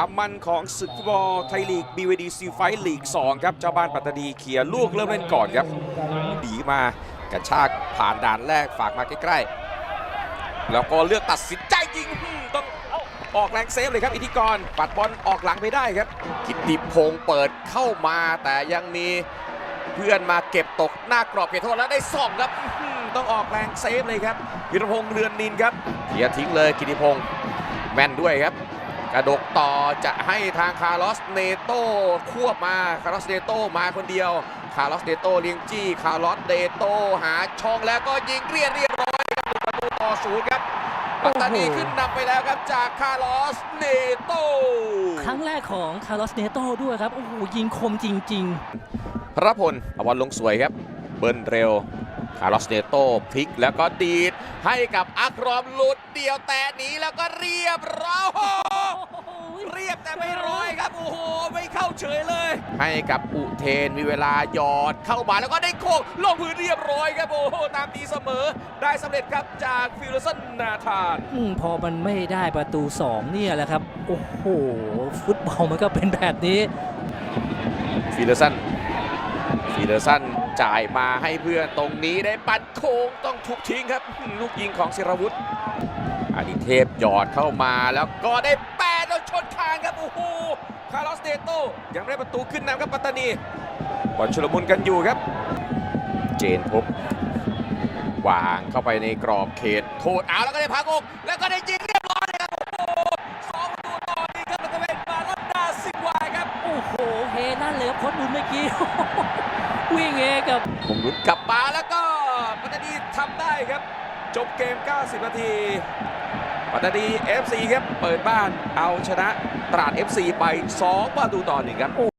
ความมันของศึกฟุตบอลไทยลีก BVD ซีไฟลีก 2 ครับ เจ้าบ้านปัตตานีเขียร์ลูกเริ่มเล่นก่อนครับดีมากระชากผ่านด่านแรกฝากมาใกล้ๆ แล้วก็เลือกตัดสินใจยิงต้องออกแรงเซฟเลยครับ อิทธิกร ปัดบอลออกหลังไปได้ครับ กิติพงศ์เปิดเข้ามาแต่ยังมีเพื่อนมาเก็บตกหน้ากรอบเขตโทษแล้วได้ส่องครับต้องออกแรงเซฟเลยครับพิรพงษ์เรือนนินครับเขียร์ทิ้งเลยกิติพงศ์แม่นด้วยครับ กระดกต่อจะให้ทางคาร์ลอสเนโตควบมาคาร์ลอสเนโตมาคนเดียวคาร์ลอสเนโตเลี้ยงจี้คาร์ลอสเนโตหาช่องแล้วก็ยิงเรียนเรียบร้อยครับหนึ่งประตูต่อศูนย์ครับปัตตานีขึ้นนำไปแล้วครับจากคาร์ลอสเนโตครั้งแรกของคาร์ลอสเนโตด้วยครับโอ้โหยิงคมจริงพระพลเอาบอลลงสวยครับ เบิ้ลเร็วคาร์ลอสเนโตพลิกแล้วก็ดีดให้กับอัครอมหลุดเดียวแต่หนีแล้วก็เรียบร้อยๆเรียบ แต่ไม่ร้อยครับ โอ้โห ไม่เข้าเฉยเลย ให้กับอุเทนมีเวลาหยอดเข้ามาแล้วก็ได้โค้งลงพื้นเรียบร้อยครับโอ้โหตามตีเสมอ ได้สำเร็จครับจากฟิลสันนาธานอืมพอมันไม่ได้ประตู 2 เนี่ยแหละครับ โอ้โห ฟุตบอลมันก็เป็นแบบนี้ฟิลสันฟิลสันจ่ายมาให้เพื่อนตรงนี้ได้ปัดโค้งต้องทุบทิ้งครับ ลูกยิงของศิรวุฒิอดิเทพหยอดเข้ามาแล้วก็ได้แป โตยังได้ประตูขึ้นนำครับปัตตานีบอลชุลมุนกันอยู่ครับ เจนพบวางเข้าไปในกรอบเขตโทษเอาแล้วก็ได้พักอกแล้วก็ได้ยิงเรียบร้อยเลยครับโอ้โหสองประตูต่อนี้ครับแล้วก็เป็นมาลอนดาซินวายครับโอ้โหเฮนั่นเลยครับโค้ชบุญเมื่อกี้วิ่งเองกับผมรุดกลับมาแล้วก็ปัตตานีทำได้ครับ จบเกม 90 นาที ปัตตานี FC ครับ เปิดบ้านเอาชนะตราด FC ไป 2 ประตูต่อหนึ่งครับ